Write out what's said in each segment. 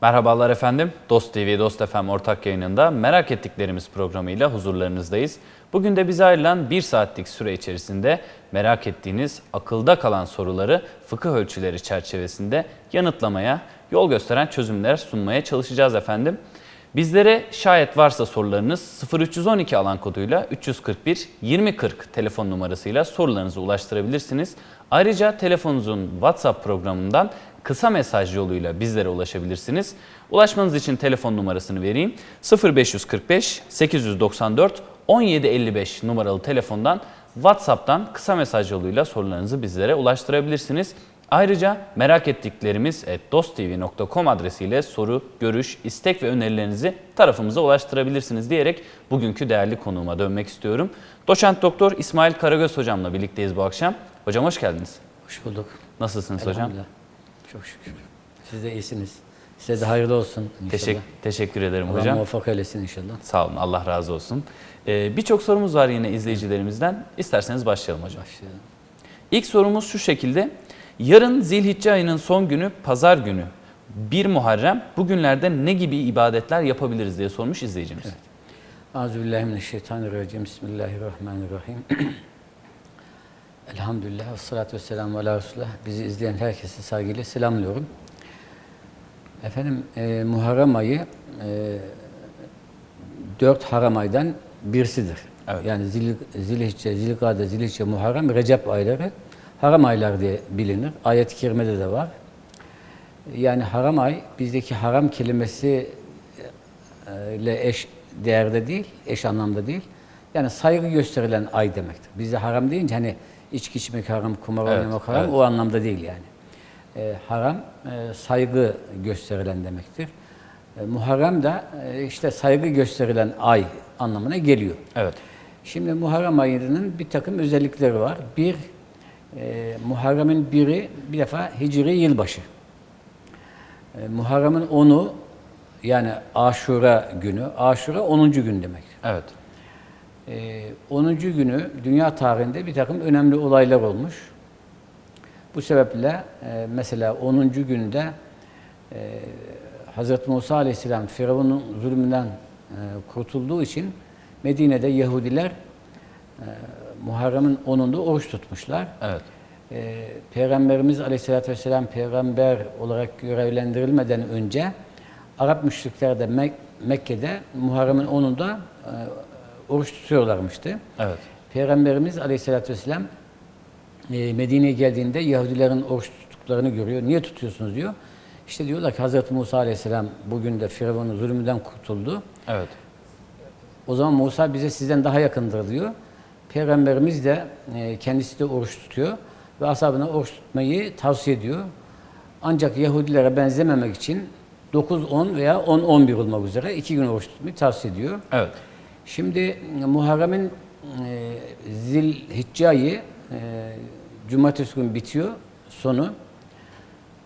Merhabalar efendim. Dost TV, Dost FM ortak yayınında merak ettiklerimiz programıyla huzurlarınızdayız. Bugün de bize ayrılan bir saatlik süre içerisinde merak ettiğiniz akılda kalan soruları fıkıh ölçüleri çerçevesinde yanıtlamaya, yol gösteren çözümler sunmaya çalışacağız efendim. Bizlere şayet varsa sorularınız 0312 alan koduyla 341 2040 telefon numarasıyla sorularınızı ulaştırabilirsiniz. Ayrıca telefonunuzun WhatsApp programından kısa mesaj yoluyla bizlere ulaşabilirsiniz. Ulaşmanız için telefon numarasını vereyim. 0545 894 1755 numaralı telefondan WhatsApp'tan kısa mesaj yoluyla sorularınızı bizlere ulaştırabilirsiniz. Ayrıca merak ettiklerimiz dosttv.com adresiyle soru, görüş, istek ve önerilerinizi tarafımıza ulaştırabilirsiniz diyerek bugünkü değerli konuğuma dönmek istiyorum. Doçent Doktor İsmail Karagöz hocamla birlikteyiz bu akşam. Hocam hoş geldiniz. Hoş bulduk. Nasılsınız hocam? Çok şükür. Siz de iyisiniz. Size de hayırlı olsun inşallah. Teşekkür, teşekkür ederim Allah hocam. muvaffak eylesin inşallah. Sağ olun, Allah razı olsun. Ee, Birçok sorumuz var yine izleyicilerimizden. İsterseniz başlayalım hocam. Başlayalım. İlk sorumuz şu şekilde. Yarın Zilhicce ayının son günü, pazar günü 1 Muharrem. Bugünlerde ne gibi ibadetler yapabiliriz diye sormuş izleyicimiz. Euzubillahimineşşeytanirracim. Bismillahirrahmanirrahim. Elhamdülillah. Ve salatu ve selamu ala Resulullah. Bizi izleyen herkese saygıyla selamlıyorum. Efendim e, Muharrem ayı e, dört haram aydan birisidir. Evet. Yani Zil, Zilhicce, Zilgade, Zilhicce, Muharrem, Recep ayları haram aylar diye bilinir. Ayet-i kerimede de var. Yani haram ay bizdeki haram kelimesi e, ile eş değerde değil, eş anlamda değil. Yani saygı gösterilen ay demektir. Bizde haram deyince hani içki içmek haram, kumar Evet, oynamak haram evet. o anlamda değil yani. E, haram e, saygı gösterilen demektir. E, Muharrem de e, işte saygı gösterilen ay anlamına geliyor. Evet. Şimdi Muharrem ayının bir takım özellikleri var. Bir, e, Muharrem'in biri bir defa Hicri yılbaşı. E, Muharrem'in onu yani Aşura günü, Aşura 10. gün demek. Evet. E, 10. günü dünya tarihinde bir takım önemli olaylar olmuş. Bu sebeple e, mesela 10. günde e, Hz. Musa Aleyhisselam Firavun'un zulmünden e, kurtulduğu için Medine'de Yahudiler Muharrem'in 10'unda oruç tutmuşlar. Evet. Peygamberimiz Aleyhisselatü Vesselam peygamber olarak görevlendirilmeden önce Arap müşrikler de Mek- Mekke'de Muharrem'in 10'unda e, oruç tutuyorlarmıştı. Evet. Peygamberimiz Aleyhisselatü Vesselam e, Medine'ye geldiğinde Yahudilerin oruç tuttuklarını görüyor. Niye tutuyorsunuz diyor. İşte diyorlar ki Hz. Musa Aleyhisselam bugün de Firavun'un zulmünden kurtuldu. Evet. O zaman Musa bize sizden daha yakındır diyor. Peygamberimiz de e, kendisi de oruç tutuyor ve ashabına oruç tutmayı tavsiye ediyor. Ancak Yahudilere benzememek için 9-10 veya 10-11 olmak üzere iki gün oruç tutmayı tavsiye ediyor. Evet. Şimdi Muharrem'in e, Zilhicce ayı e, Cumartesi günü bitiyor sonu.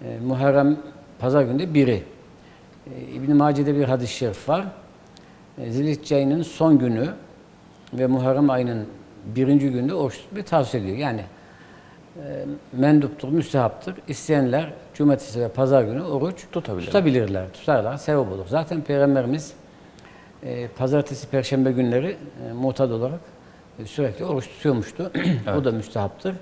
E, Muharrem pazar günü de biri. E, İbn-i Mace'de bir hadis-i şerif var. E, Zilhicce ayının son günü ve Muharrem ayının birinci günde oruç tutmayı tavsiye ediyor. Yani e, menduptur, müstehaptır. İsteyenler cumartesi ve pazar günü oruç Tutabilirler. tutabilirler, tutarlar, sevap olur. Zaten Peygamberimiz e, pazartesi, perşembe günleri e, muhtad olarak e, sürekli oruç tutuyormuştu. o da müstehaptır.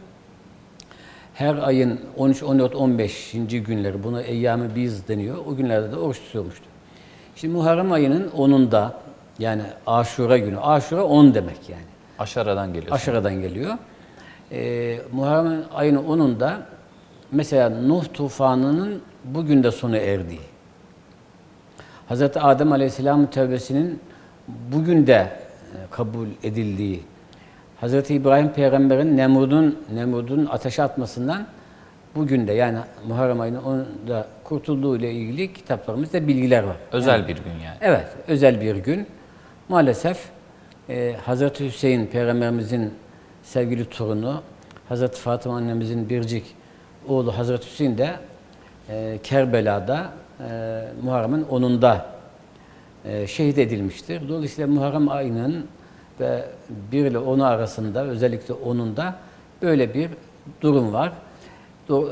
Her ayın 13, 14, 15. günleri, buna eyyam-ı biz deniyor. O günlerde de oruç tutuyormuştu. Şimdi Muharrem ayının 10'unda yani Aşura günü. Aşura 10 demek yani. Aşaradan geliyor. Aşırıdan geliyor. Ee, Muharrem ayının 10'unda mesela Nuh tufanının bugün de sona erdiği. Hz. Adem Aleyhisselam'ın tövbesinin bugün de e, kabul edildiği. Hz. İbrahim Peygamber'in Nemrud'un Nemrud'un ateşe atmasından bugün de yani Muharrem ayının 10'da kurtulduğu ile ilgili kitaplarımızda bilgiler var. Özel bir gün yani. Evet, özel bir gün. Maalesef e, Hazreti Hüseyin Peygamberimizin sevgili torunu, Hazreti Fatıma annemizin biricik oğlu Hazreti Hüseyin de e, Kerbela'da e, Muharrem'in 10'unda e, şehit edilmiştir. Dolayısıyla Muharrem ayının ve 1 ile 10 arasında özellikle 10'unda böyle bir durum var. Do-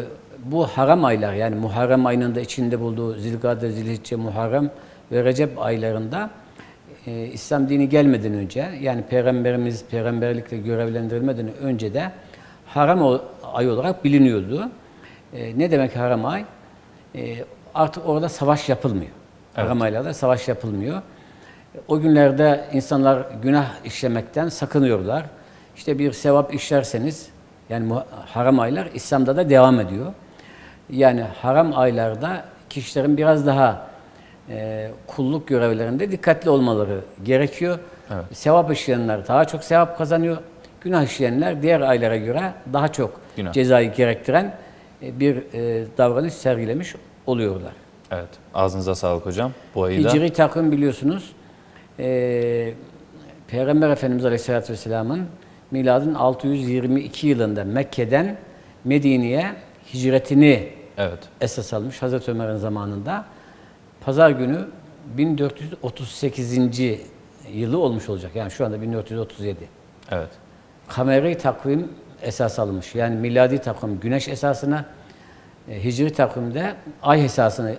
e, bu haram aylar yani Muharrem ayının da içinde bulduğu Zilgade, Zilhicce, Muharrem ve Recep aylarında e, İslam dini gelmeden önce yani Peygamberimiz peygamberlikle görevlendirilmeden önce de haram ay olarak biliniyordu. E, ne demek haram ay? E, artık orada savaş yapılmıyor. Haram aylarda savaş yapılmıyor. O günlerde insanlar günah işlemekten sakınıyorlar. İşte bir sevap işlerseniz yani haram aylar İslam'da da devam ediyor. Yani haram aylarda kişilerin biraz daha e, kulluk görevlerinde dikkatli olmaları gerekiyor. Sevap işleyenler daha çok sevap kazanıyor. Günah işleyenler diğer aylara göre daha çok Günah. cezayı gerektiren e, bir e, davranış sergilemiş oluyorlar. Evet. Ağzınıza sağlık hocam. Bu ayı da Hicri takvim biliyorsunuz e, Peygamber Efendimiz Aleyhisselatü Vesselam'ın miladın 622 yılında Mekke'den Medine'ye hicretini evet. esas almış Hazreti Ömer'in zamanında. Pazar günü 1438. yılı olmuş olacak. Yani şu anda 1437. Evet. Kameri takvim esas alınmış. Yani miladi takvim güneş esasına, e, hicri takvimde ay esasına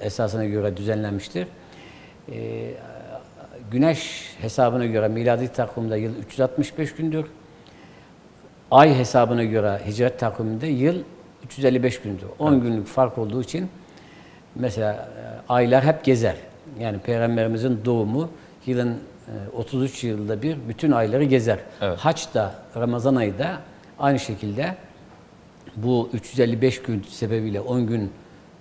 esasına göre düzenlenmiştir. E, güneş hesabına göre miladi takvimde yıl 365 gündür. Ay hesabına göre hicret takviminde yıl 355 gündür. 10 günlük fark olduğu için mesela e, aylar hep gezer. Yani Peygamberimizin doğumu yılın e, 33 yılda bir bütün ayları gezer. Evet. Haç da Ramazan ayı da aynı şekilde bu 355 gün sebebiyle 10 gün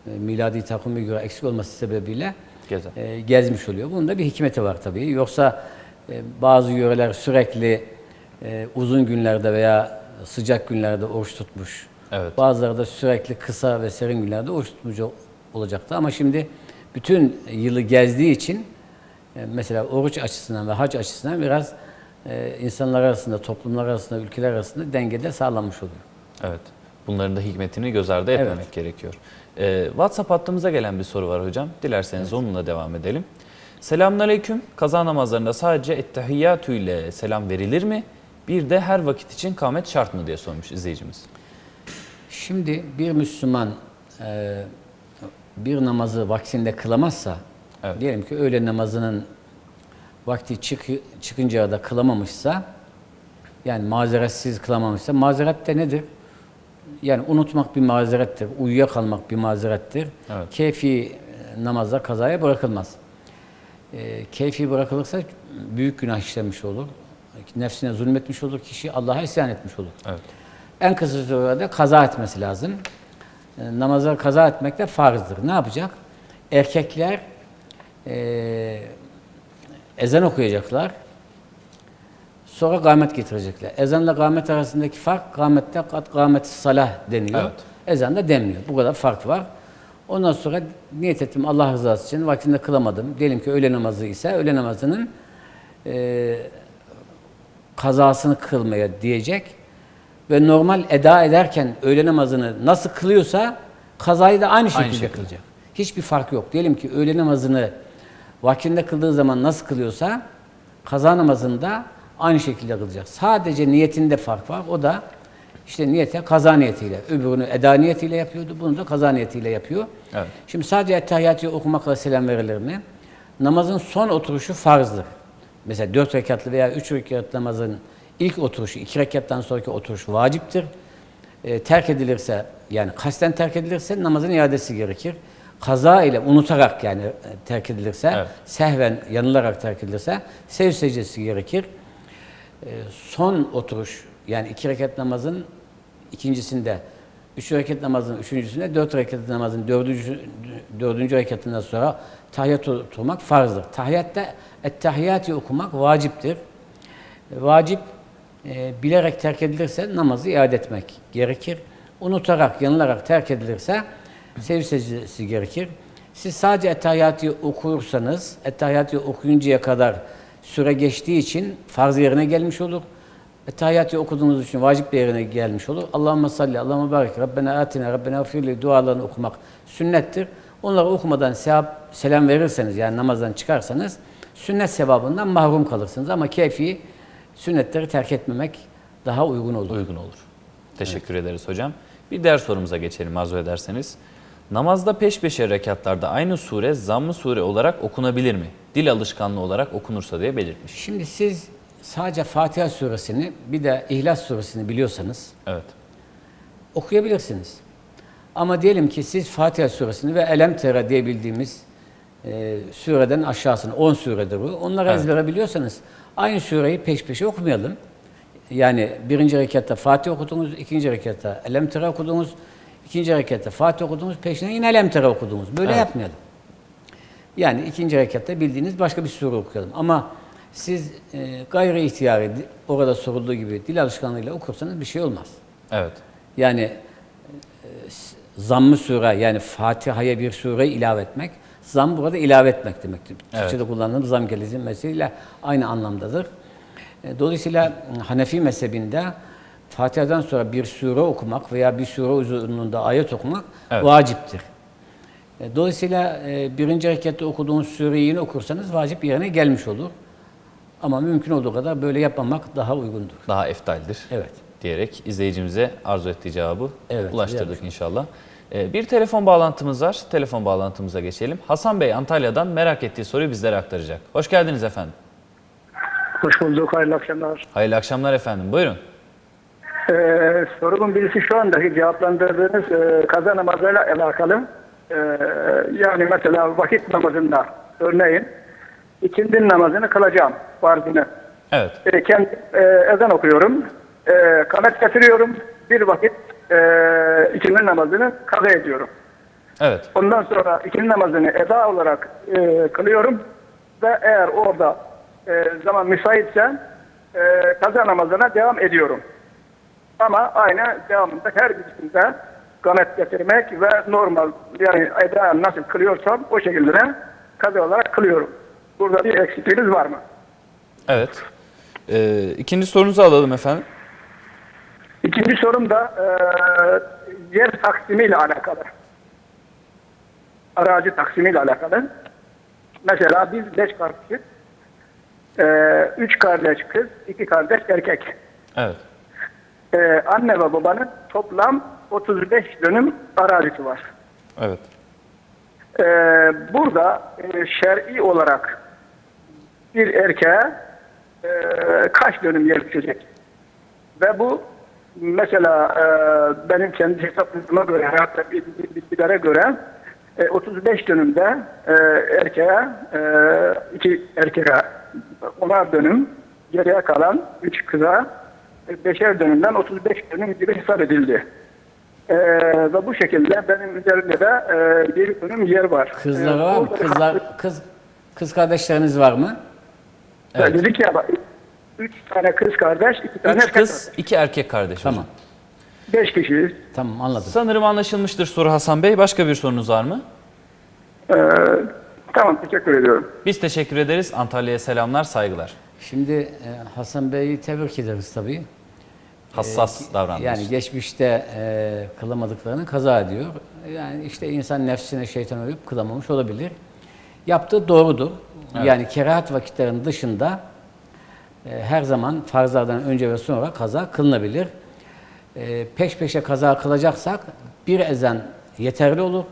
e, miladi takvime göre eksik olması sebebiyle Gezer. e, gezmiş oluyor. Bunun da bir hikmeti var tabii. Yoksa e, bazı yöreler sürekli e, uzun günlerde veya sıcak günlerde oruç tutmuş. Evet. Bazıları da sürekli kısa ve serin günlerde oruç tutmuş ol- olacaktı. Ama şimdi bütün yılı gezdiği için e, mesela oruç açısından ve hac açısından biraz e, insanlar arasında, toplumlar arasında, ülkeler arasında dengede sağlanmış oluyor. Evet. Bunların da hikmetini göz ardı etmemek Evet. gerekiyor. Ee, WhatsApp hattımıza gelen bir soru var hocam. Dilerseniz onunla devam edelim. Selamünaleyküm. Kaza namazlarında sadece ettehiyyatü ile selam verilir mi? Bir de her vakit için kâmet şart mı diye sormuş izleyicimiz. Şimdi bir Müslüman e, bir namazı vaktinde kılamazsa, Evet. diyelim ki öğle namazının vakti çık, çıkınca da kılamamışsa, yani mazeretsiz kılamamışsa, mazeret de nedir? Yani unutmak bir mazerettir, uyuyakalmak bir mazerettir. Evet. Keyfi e, namazda kazaya bırakılmaz. E, keyfi bırakılırsa büyük günah işlemiş olur. Nefsine zulmetmiş olur, kişi Allah'a isyan etmiş olur. Evet. En kısa sürede kaza etmesi lazım. E, namazı kaza etmek de farzdır. Ne yapacak? Erkekler e, ezan okuyacaklar. Sonra kâmet getirecekler. Ezanla kâmet arasındaki fark, kâmette kat kâmet salah deniyor. Evet. Ezanda denmiyor. Bu kadar fark var. Ondan sonra niyet ettim Allah rızası için vaktinde kılamadım. Diyelim ki öğle namazı ise öğle namazının e, kazasını kılmaya diyecek ve normal eda ederken öğle namazını nasıl kılıyorsa kazayı da aynı şekilde şekilde. kılacak. Hiçbir fark yok. Diyelim ki öğle namazını vaktinde kıldığı zaman nasıl kılıyorsa kaza namazında aynı şekilde kılacak. Sadece niyetinde fark var. O da işte niyete kaza niyetiyle. Öbürünü eda niyetiyle yapıyordu. Bunu da kaza niyetiyle yapıyor. Evet. Şimdi sadece Ettehiyyatı okumakla selam verilir mi? Namazın son oturuşu farzdır. Mesela dört rekatlı veya üç rekat namazın ilk oturuşu, iki rekattan sonraki oturuş vaciptir. E, terk edilirse, yani kasten terk edilirse namazın iadesi gerekir. Kaza ile unutarak yani e, terk edilirse, Evet. sehven yanılarak terk edilirse sev secdesi gerekir. E, son oturuş yani iki rekat namazın ikincisinde, üç rekat namazın üçüncüsünde, dört rekat namazın dördüncü, dördüncü rekatından sonra tahiyyat oturmak farzdır. Tahiyyatta ettehiyyatı okumak vaciptir. Vacip e, bilerek terk edilirse namazı iade etmek gerekir. Unutarak, yanılarak terk edilirse sev secdesi gerekir. Siz sadece Ettehiyyatı okursanız, Ettehiyyatı okuyuncaya kadar süre geçtiği için farz yerine gelmiş olur. Ettehiyyatı okuduğunuz için vacip yerine gelmiş olur. Allahümme salli, Allahümme barik, Rabbena atina, Rabbena firli dualarını okumak sünnettir. Onları okumadan sevap, selam verirseniz yani namazdan çıkarsanız sünnet sevabından mahrum kalırsınız. Ama keyfi sünnetleri terk etmemek daha uygun olur. Uygun olur. Teşekkür ederiz hocam. Bir diğer sorumuza geçelim arzu ederseniz. Namazda peş peşe rekatlarda aynı sure zamm-ı sure olarak okunabilir mi? Dil alışkanlığı olarak okunursa diye belirtmiş. Şimdi siz sadece Fatiha suresini bir de İhlas suresini biliyorsanız Evet. okuyabilirsiniz. Ama diyelim ki siz Fatiha suresini ve Elem Tere diye bildiğimiz e, sureden aşağısını 10 suredir bu. Onları Evet. ezbere biliyorsanız aynı sureyi peş peşe okumayalım. Yani birinci rekatta Fatih okudunuz, ikinci rekatta Elem Tere okudunuz, ikinci rekatta Fatih okudunuz, peşine yine Elem Tere okudunuz. Böyle Evet. yapmayalım. Yani ikinci rekatta bildiğiniz başka bir sure okuyalım. Ama siz e, gayri ihtiyari orada sorulduğu gibi dil alışkanlığıyla okursanız bir şey olmaz. Evet. Yani e, zamm-ı sure yani Fatiha'ya bir sure ilave etmek, zam burada ilave etmek demektir. Evet. Türkçe'de kullanılan zam kelimesiyle aynı anlamdadır. E, Dolayısıyla m, Hanefi mezhebinde Fatiha'dan sonra bir sure okumak veya bir sure uzunluğunda ayet okumak Evet. vaciptir. E, Dolayısıyla e, birinci rekatta okuduğunuz sureyi yine okursanız vacip yerine gelmiş olur. Ama mümkün olduğu kadar böyle yapmamak daha uygundur. Daha eftaldir. Evet. Diyerek izleyicimize arzu ettiği cevabı Evet, ulaştırdık evet. inşallah. Ee, Bir telefon bağlantımız var. Telefon bağlantımıza geçelim. Hasan Bey Antalya'dan merak ettiği soruyu bizlere aktaracak. Hoş geldiniz efendim. Hoş bulduk, hayırlı akşamlar. Hayırlı akşamlar efendim. Buyurun. Ee, sorumun birisi şu andaki cevaplandırdığınız e, kaza namazıyla alakalı. Ee, yani mesela vakit namazında örneğin ikindi namazını kılacağım, farzını. Evet. E, kendi, e, ezan okuyorum, e, kamet getiriyorum, bir vakit e, ikindi namazını kaza ediyorum. Evet. Ondan sonra ikindi namazını eda olarak e, kılıyorum ve eğer orada e, zaman müsaitse e, kaza namazına devam ediyorum. Ama aynı devamında her birisinde gamet getirmek ve normal yani eda nasıl kılıyorsam o şekilde de kaza olarak kılıyorum. Burada bir eksikliğiniz var mı? Evet. Ee, ikinci sorunuzu alalım efendim. İkinci sorum da e, yer taksimiyle alakalı. Arazi taksimiyle alakalı. Mesela biz beş kardeşiz. E, üç kardeş kız, iki kardeş erkek. Evet. E, anne ve babanın toplam 35 dönüm arazisi var. Evet. E, burada e, şer'i olarak bir erkeğe e, kaç dönüm yer düşecek? Ve bu mesela e, benim kendi hesapladığıma göre, hayatta bilgilere göre e, 35 dönümde e, erkeğe, e, iki erkeğe onar dönüm, geriye kalan üç kıza e, beşer dönümden 35 dönüm gibi hesap edildi. E, ve bu şekilde benim üzerimde de e, bir dönüm yer var. Kızlar E, var mı? Kızlar, kız kız kardeşleriniz var mı? Evet. Dedik ya bak, üç tane kız kardeş, iki tane Üç erkek kız, kardeş. iki erkek kardeş Tamam. hocam. Beş kişiyiz. Tamam anladım. Sanırım anlaşılmıştır soru Hasan Bey. Başka bir sorunuz var mı? Ee, tamam teşekkür ediyorum. Biz teşekkür ederiz. Antalya'ya selamlar, saygılar. Şimdi e, Hasan Bey'i tebrik ederiz tabii. Hassas davranmış. Yani geçmişte e, kılamadıklarını kaza ediyor. Yani işte insan nefsine şeytan uyup kılamamış olabilir. Yaptığı doğrudur. Yani kerahat vakitlerinin dışında e, her zaman farzlardan önce ve sonra kaza kılınabilir. E, peş peşe kaza kılacaksak bir ezan yeterli olur.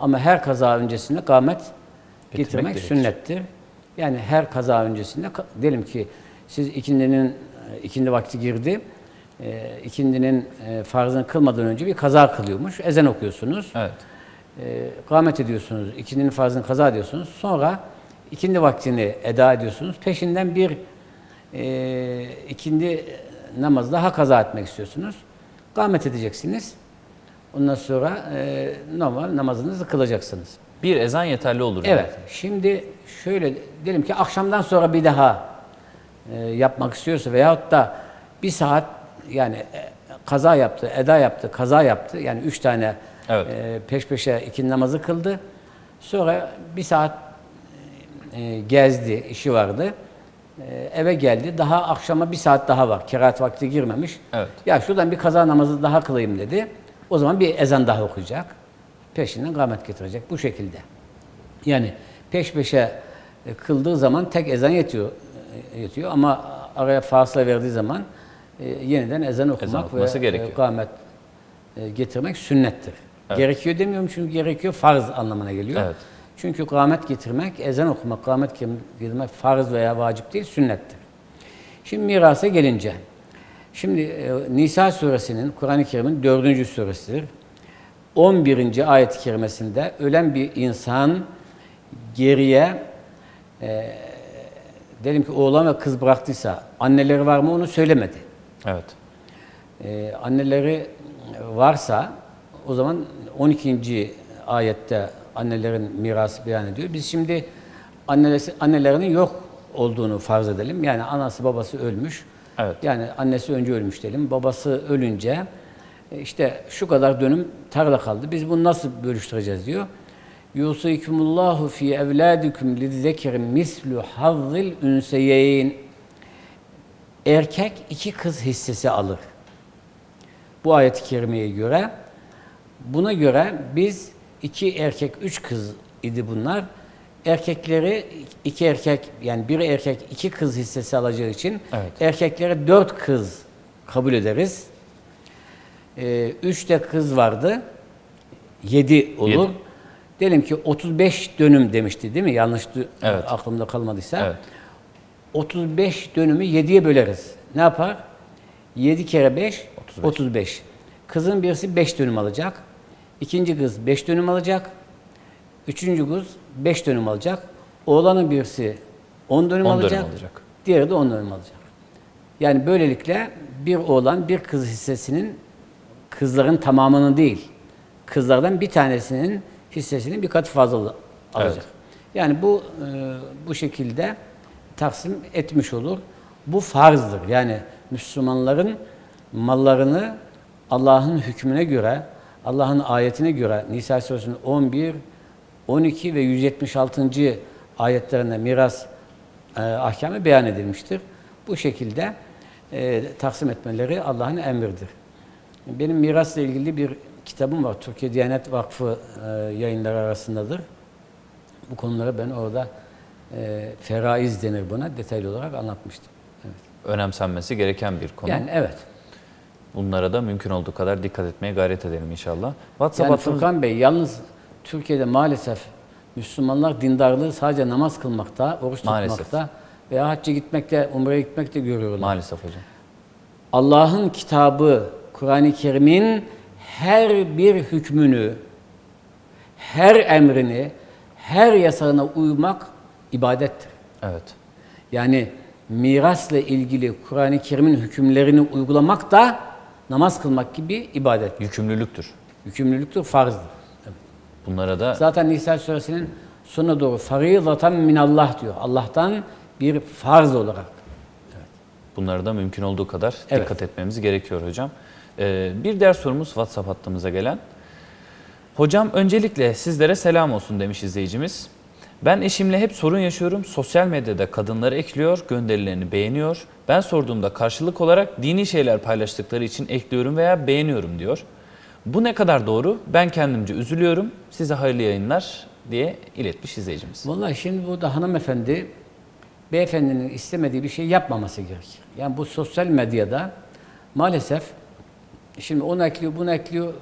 Ama her kaza öncesinde kâmet getirmek gerekir. sünnettir. Yani her kaza öncesinde diyelim ki siz ikindinin e, ikindi vakti girdi. E, ikindinin e, farzını kılmadan önce bir kaza kılıyormuş. Ezan okuyorsunuz. Evet. E, kâmet ediyorsunuz. ikindinin farzını kaza ediyorsunuz. Sonra ikindi vaktini eda ediyorsunuz. Peşinden bir e, ikindi namazı daha kaza etmek istiyorsunuz. Kâmet edeceksiniz. Ondan sonra e, normal namazınızı kılacaksınız. Bir ezan yeterli olur. Evet. Şimdi şöyle diyelim ki akşamdan sonra bir daha e, yapmak istiyorsa veyahut da bir saat yani e, kaza yaptı, eda yaptı, kaza yaptı. Yani üç tane Evet. e, peş peşe iki namazı kıldı. Sonra bir saat e, gezdi, işi vardı. E, eve geldi. Daha akşama bir saat daha var. Kerahat vakti girmemiş. Evet. Ya şuradan bir kaza namazı daha kılayım dedi. O zaman bir ezan daha okuyacak. Peşinden kâmet getirecek. Bu şekilde. Yani peş peşe e, kıldığı zaman tek ezan yetiyor. e, yetiyor ama araya fasla verdiği zaman e, yeniden ezan okumak ve okuması gerekiyor. e, kâmet e, getirmek sünnettir. Gerekiyor demiyorum çünkü gerekiyor farz anlamına geliyor. Evet. Çünkü kâmet getirmek, ezan okumak, kâmet getirmek farz veya vacip değil, sünnettir. Şimdi mirasa gelince. Şimdi e, Nisa suresinin, Kur'an-ı Kerim'in dördüncü suresidir. 11. ayet-i kerimesinde ölen bir insan geriye e, diyelim ki oğlan ve kız bıraktıysa anneleri var mı onu söylemedi. Evet. Ee, anneleri varsa o zaman 12. ayette annelerin mirası beyan ediyor. Biz şimdi annesi, annelerinin yok olduğunu farz edelim. Yani anası babası ölmüş. Evet. Yani annesi önce ölmüş diyelim. Babası ölünce e, işte şu kadar dönüm tarla kaldı. Biz bunu nasıl bölüştüreceğiz diyor. Yusikumullahu fi evladikum lizzekeri mislu hazzil ünseyeyn. Erkek iki kız hissesi alır. Bu ayet-i kerimeye göre buna göre biz iki erkek, üç kız idi bunlar. Erkekleri iki erkek yani bir erkek iki kız hissesi alacağı için Evet. erkeklere dört kız kabul ederiz. Ee, üç de kız vardı. Yedi olur. Yedi. Diyelim ki 35 dönüm demişti değil mi? Yanlış Evet. aklımda kalmadıysa. Evet. 35 dönümü 7'ye böleriz. Ne yapar? 7 kere 5, 35. 35. Kızın birisi 5 dönüm alacak. İkinci kız 5 dönüm alacak. Üçüncü kız 5 dönüm alacak. Oğlanın birisi 10 dönüm 10 dönüm alacak. alacak. Diğeri de 10 dönüm alacak. Yani böylelikle bir oğlan bir kız hissesinin kızların tamamını değil, kızlardan bir tanesinin hissesinin bir kat fazla al- alacak. Evet. Yani bu e, bu şekilde taksim etmiş olur. Bu farzdır. Yani Müslümanların mallarını Allah'ın hükmüne göre, Allah'ın ayetine göre Nisa suresinin 11, 12 ve 176. ayetlerinde miras e, ahkamı beyan edilmiştir. Bu şekilde e, taksim etmeleri Allah'ın emridir. Benim mirasla ilgili bir kitabım var. Türkiye Diyanet Vakfı e, yayınları arasındadır. Bu konuları ben orada e, feraiz denir buna detaylı olarak anlatmıştım. Evet. Önemsenmesi gereken bir konu. Yani evet. Bunlara da mümkün olduğu kadar dikkat etmeye gayret edelim inşallah. WhatsApp Yani Furkan Bey yalnız Türkiye'de maalesef Müslümanlar dindarlığı sadece namaz kılmakta, oruç Maalesef. tutmakta veya hacca gitmekte, umreye gitmekte görüyorlar. Maalesef hocam. Allah'ın kitabı, Kur'an-ı Kerim'in her bir hükmünü, her emrini, her yasağına uymak ibadettir. Evet. Yani mirasla ilgili Kur'an-ı Kerim'in hükümlerini uygulamak da namaz kılmak gibi ibadet. Yükümlülüktür. Yükümlülüktür, farzdır. Bunlara da Zaten Nisa suresinin sonuna doğru farizatan minallah diyor. Allah'tan bir farz olarak. bunlara da mümkün olduğu kadar Evet. dikkat etmemiz gerekiyor hocam. Ee, bir diğer sorumuz WhatsApp hattımıza gelen. Hocam öncelikle sizlere selam olsun demiş izleyicimiz. Ben eşimle hep sorun yaşıyorum. Sosyal medyada kadınları ekliyor, gönderilerini beğeniyor. Ben sorduğumda karşılık olarak dini şeyler paylaştıkları için ekliyorum veya beğeniyorum diyor. Bu ne kadar doğru? Ben kendimce üzülüyorum. Size hayırlı yayınlar diye iletmiş izleyicimiz. Vallahi şimdi burada hanımefendi beyefendinin istemediği bir şey yapmaması gerekir. Yani bu sosyal medyada maalesef şimdi onu ekliyor, bunu ekliyor,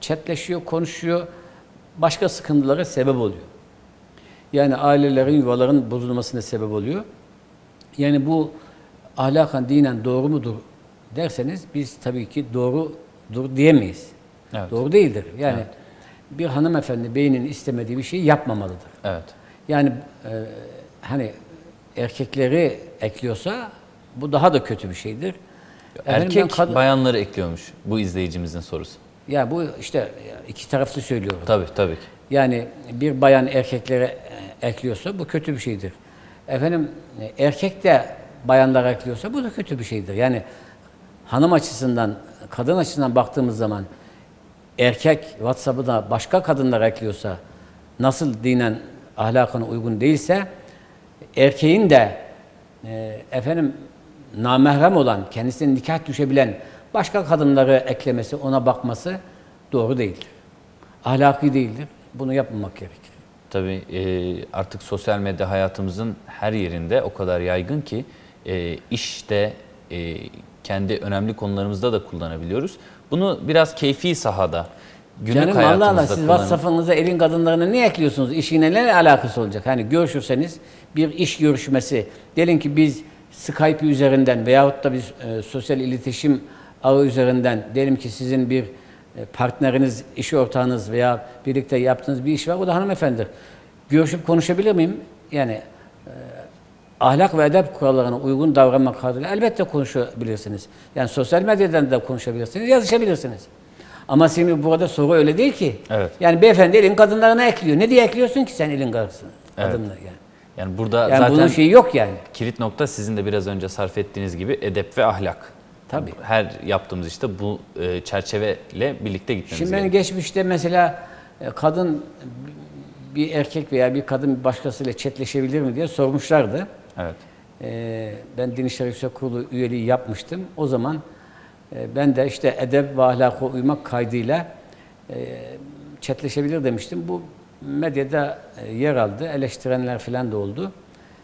chatleşiyor, konuşuyor, başka sıkıntılara sebep oluyor. Yani ailelerin, yuvaların bozulmasına sebep oluyor. Yani bu ahlakan, dinen doğru mudur derseniz biz tabii ki doğrudur diyemeyiz. Evet. Doğru değildir. Yani bir hanımefendi beynin istemediği bir şeyi yapmamalıdır. Evet. Yani e, hani erkekleri ekliyorsa bu daha da kötü bir şeydir. Efendim Erkek bayanları ekliyormuş bu izleyicimizin sorusu. ya bu işte iki taraflı söylüyorum. Tabii tabii ki. Yani bir bayan erkeklere e, ekliyorsa bu kötü bir şeydir. Efendim e, erkek de bayanlara ekliyorsa bu da kötü bir şeydir. Yani hanım açısından, kadın açısından baktığımız zaman erkek WhatsApp'ı da başka kadınlar ekliyorsa nasıl dinen ahlakına uygun değilse erkeğin de e, efendim namahrem olan, kendisine nikah düşebilen başka kadınları eklemesi, ona bakması doğru değildir. Ahlaki değildir. Bunu yapmamak gerekir. Tabii e, artık sosyal medya hayatımızın her yerinde o kadar yaygın ki e, işte e, kendi önemli konularımızda da kullanabiliyoruz. Bunu biraz keyfi sahada, günlük Canım Allah hayatımızda Allah siz kullanın. WhatsApp'ınıza elin kadınlarını niye ekliyorsunuz? İşine ne alakası olacak? Hani görüşürseniz bir iş görüşmesi. Diyelim ki biz Skype üzerinden veyahut da biz e, sosyal iletişim ağı üzerinden diyelim ki sizin bir partneriniz, iş ortağınız veya birlikte yaptığınız bir iş var. O da hanımefendidir. Görüşüp konuşabilir miyim? Yani e, ahlak ve edep kurallarına uygun davranmak kaydıyla elbette konuşabilirsiniz. Yani sosyal medyadan da konuşabilirsiniz, yazışabilirsiniz. Ama şimdi burada soru öyle değil ki. Evet. Yani beyefendi elin kadınlarına ekliyor. Ne diye ekliyorsun ki sen elin karısını? Evet. Kadınla yani. Yani burada Yani zaten bunun şeyi yok yani. kilit nokta sizin de biraz önce sarf ettiğiniz gibi edep ve ahlak. Tabii. Her yaptığımız işte bu e, çerçeveyle birlikte gitmemiz Şimdi ben gerekiyor. geçmişte mesela e, kadın bir erkek veya bir kadın bir başkasıyla chatleşebilir mi diye sormuşlardı. Evet. Ee, ben Din İşleri Yüksek Kurulu üyeliği yapmıştım. O zaman e, ben de işte edep ve ahlaka uymak kaydıyla e, chatleşebilir demiştim. Bu medyada e, yer aldı. Eleştirenler falan da oldu.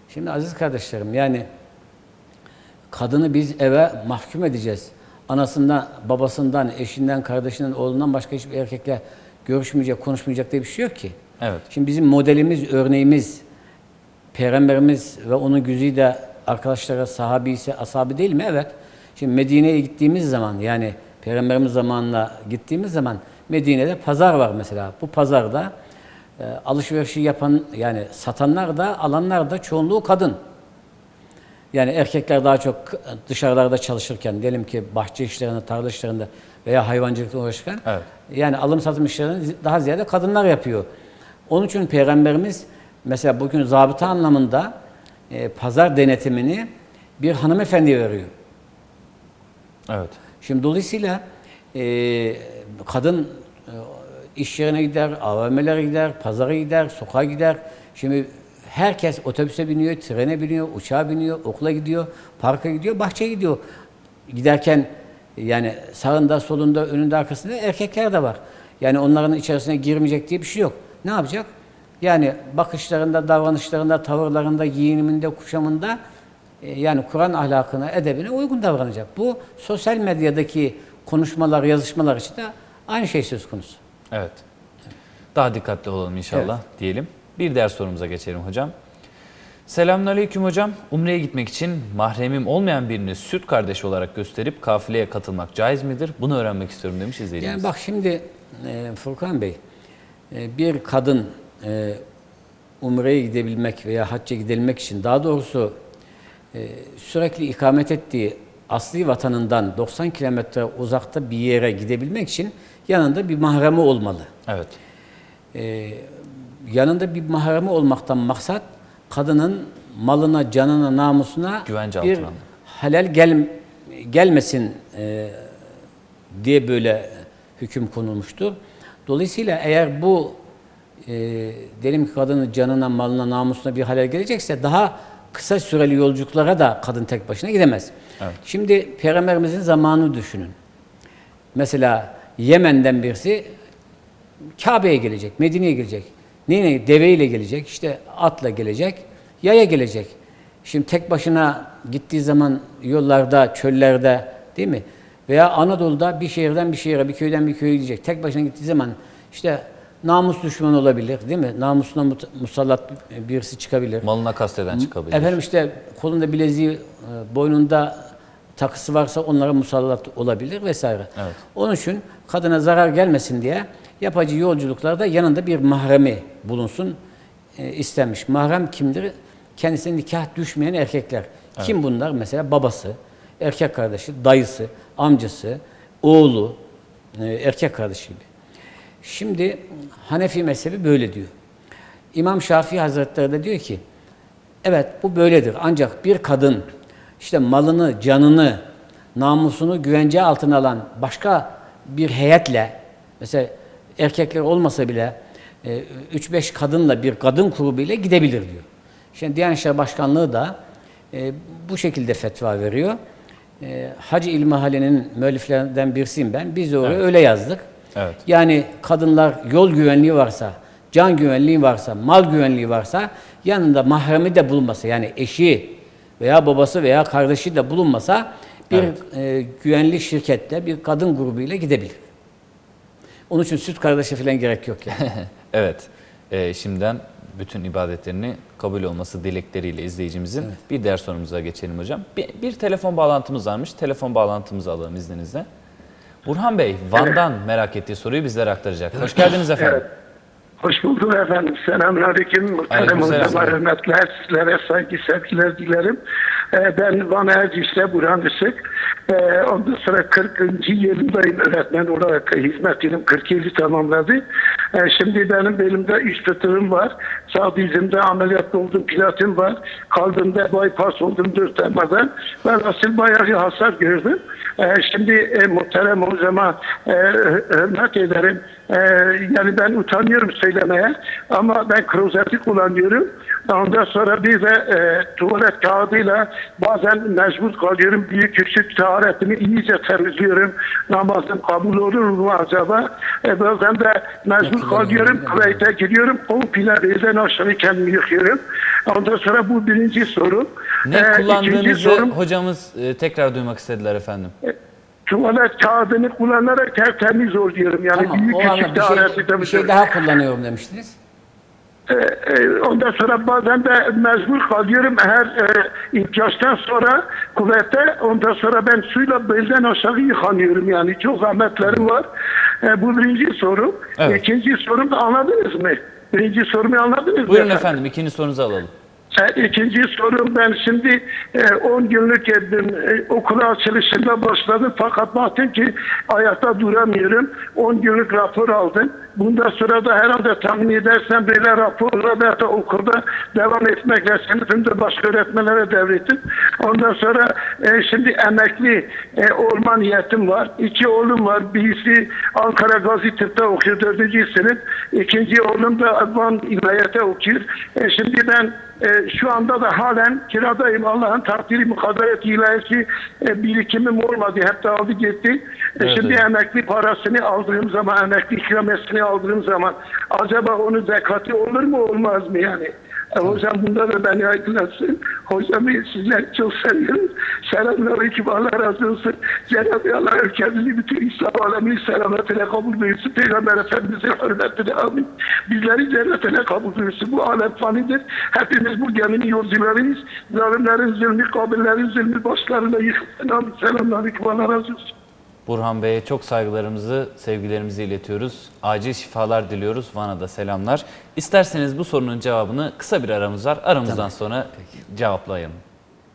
Şimdi aziz kardeşlerim yani kadını biz eve mahkum edeceğiz. Anasından, babasından, eşinden, kardeşinden, oğlundan başka hiçbir erkekle görüşmeyecek, konuşmayacak diye bir şey yok ki. Evet. Şimdi bizim modelimiz, örneğimiz, Peygamberimiz ve onun güzide arkadaşlara sahabi ise ashabi değil mi? Evet. Şimdi Medine'ye gittiğimiz zaman yani Peygamberimiz zamanına gittiğimiz zaman Medine'de pazar var mesela. Bu pazarda e, alışverişi yapan yani satanlar da alanlar da çoğunluğu kadın. Yani erkekler daha çok dışarılarda çalışırken diyelim ki bahçe işlerinde, tarla işlerinde veya hayvancılıkla uğraşırken Evet. yani alım satım işlerini daha ziyade kadınlar yapıyor. Onun için Peygamberimiz mesela bugün zabıta anlamında e, pazar denetimini bir hanımefendiye veriyor. Evet. Şimdi dolayısıyla e, kadın e, iş yerine gider, AVM'lere gider, pazara gider, sokağa gider. Şimdi herkes otobüse biniyor, trene biniyor, uçağa biniyor, okula gidiyor, parka gidiyor, bahçeye gidiyor. Giderken yani sağında, solunda, önünde, arkasında erkekler de var. Yani onların içerisine girmeyecek diye bir şey yok. Ne yapacak? Yani bakışlarında, davranışlarında, tavırlarında, giyiniminde, kuşamında e, yani Kur'an ahlakına, edebine uygun davranacak. Bu sosyal medyadaki konuşmalar, yazışmalar için de aynı şey söz konusu. Evet. Daha dikkatli olalım inşallah diyelim. Bir diğer sorumuza geçelim hocam. Selamünaleyküm hocam. Umre'ye gitmek için mahremim olmayan birini süt kardeşi olarak gösterip kafileye katılmak caiz midir? Bunu öğrenmek istiyorum demiş izleyicimiz. Yani bak şimdi e, Furkan Bey, e, bir kadın e, Umre'ye gidebilmek veya hacca gidebilmek için daha doğrusu e, sürekli ikamet ettiği asli vatanından 90 kilometre uzakta bir yere gidebilmek için yanında bir mahremi olmalı. Evet. Ee, yanında bir mahremi olmaktan maksat kadının malına, canına, namusuna Güvence bir altına halel gel, gelmesin e, diye böyle hüküm konulmuştur. Dolayısıyla eğer bu e, diyelim ki kadının canına, malına, namusuna bir halel gelecekse daha kısa süreli yolculuklara da kadın tek başına gidemez. Evet. Şimdi Peygamberimizin zamanını düşünün. Mesela Yemen'den birisi Kabe'ye gelecek, Medine'ye gelecek. Neyle? Deveyle gelecek, işte atla gelecek, yaya gelecek. Şimdi tek başına gittiği zaman yollarda, çöllerde değil mi? Veya Anadolu'da bir şehirden bir şehire, bir köyden bir köye gidecek. Tek başına gittiği zaman işte namus düşmanı olabilir değil mi? Namusuna musallat birisi çıkabilir. Malına kasteden çıkabilir. Efendim işte kolunda bileziği, e, boynunda takısı varsa onlara musallat olabilir vesaire. Evet. Onun için kadına zarar gelmesin diye yapacağı yolculuklarda yanında bir mahremi bulunsun e, istenmiş. Mahrem kimdir? Kendisine nikah düşmeyen erkekler. Kim bunlar? Mesela babası, erkek kardeşi, dayısı, amcası, oğlu, e, erkek kardeşi gibi. Şimdi Hanefi mezhebi böyle diyor. İmam Şafii Hazretleri de diyor ki, evet bu böyledir. Ancak bir kadın işte malını, canını, namusunu güvence altına alan başka bir heyetle, mesela erkekler olmasa bile 3-5 kadınla bir kadın grubuyla gidebilir diyor. Şimdi Diyanet İşleri Başkanlığı da e, bu şekilde fetva veriyor. E, Hacı İlmihali'nin müelliflerinden birisiyim ben. Biz de oraya öyle yazdık. Evet. Yani kadınlar yol güvenliği varsa, can güvenliği varsa, mal güvenliği varsa yanında mahremi de bulunmasa yani eşi veya babası veya kardeşi de bulunmasa bir Evet. e, güvenli şirkette bir kadın grubuyla gidebilir. Onun için süt kardeşi falan gerek yok yani. Evet. Ee, şimdiden bütün ibadetlerini kabul olması dilekleriyle izleyicimizin bir diğer sorumuza geçelim hocam. Bir, bir telefon bağlantımız varmış. Telefon bağlantımızı alalım izninizle. Burhan Bey, Van'dan merak ettiği soruyu bizlere aktaracak. Hoş geldiniz efendim. Evet. Hoş bulduk efendim. Selamünaleyküm. Muhterem hocama hürmetler. Sizlere saygı sevgiler dilerim. Ee, ben Van Erciş'te Burhan Işık. Ee, ondan sonra 40. yılındayım öğretmen olarak hizmet yılım 40 yılı tamamladı. Ee, şimdi benim belimde üç fıtığım var. Sağ dizimde ameliyat oldum, platin var. Kalbimde bypass oldum dört damardan. Ben asıl bayağı bir hasar gördüm. Şimdi e, muhterem hocama e, hürmet ederim. Yani ben utanıyorum söylemeye ama ben klozeti kullanıyorum. Ondan sonra bir de e, tuvalet kağıdıyla bazen mecbur kalıyorum. Büyük küçük taharetimi iyice temizliyorum. Namazım kabul olur mu acaba? E, bazen de mecbur kalıyorum. Kuveyte gidiyorum. Komple birden aşağı kendimi yıkıyorum. Ondan sonra bu birinci soru. Ne ikinci kullandığınızı sorum- hocamız e, tekrar duymak istediler efendim. tuvalet kağıdını kullanarak tertemiz oluyorum. Yani tamam, büyük küçük tahareti şey, bir temizliyorum. şey daha kullanıyorum demiştiniz. Ee, e, ondan sonra bazen de mecbur kalıyorum her e, ihtiyaçtan sonra kuvvete ondan sonra ben suyla belden aşağı yıkanıyorum yani çok zahmetlerim var. E, bu birinci soru. Evet. İkinci sorum da anladınız mı? Birinci sorumu anladınız mı? Buyurun efendim ikinci sorunuzu alalım. E, İkinci sorum ben şimdi e, 10 günlük ettim. E, okula açılışında başladım fakat baktım ki ayakta duramıyorum. 10 günlük rapor aldım. Bundan sonra da herhalde tahmin edersen böyle raporla da okulda devam etmekle sınıfımda başka öğretmenlere devrettim. Ondan sonra e, şimdi emekli e, olma niyetim var. İki oğlum var. Birisi Ankara Gazi Tıp'ta okuyor dördüncü sınıf. İkinci oğlum da Van İlahiyat'ta okuyor. E, şimdi ben e, şu anda da halen kiradayım. Allah'ın takdiri mukaddereti ilahisi e, birikimim olmadı. Hep de aldı gitti. E, Evet, şimdi evet. emekli parasını aldığım zaman, emekli ikramiyesini aldığım zaman acaba onun zekatı olur mu olmaz mı yani? E, hocam bunda da beni aydınlatsın. Hocamı sizler çok seviyorum. Selamünaleyküm. Allah razı olsun. Cenab-ı Allah ülkemizi bütün İslam alemini selametine kabul buyursun. Peygamber Efendimiz'in hürmetine amin. Bizleri cennetine kabul buyursun. Bu alem fanidir. Hepimiz bu geminin yolcularıyız. Zalimlerin zulmü, kabirlerin zulmü başlarına yıkılsın. Amin. Selamünaleyküm. Allah razı olsun. Burhan Bey'e çok saygılarımızı, sevgilerimizi iletiyoruz. Acil şifalar diliyoruz. Van'a da selamlar. İsterseniz bu sorunun cevabını kısa bir aramız var. Aramızdan sonra cevaplayalım.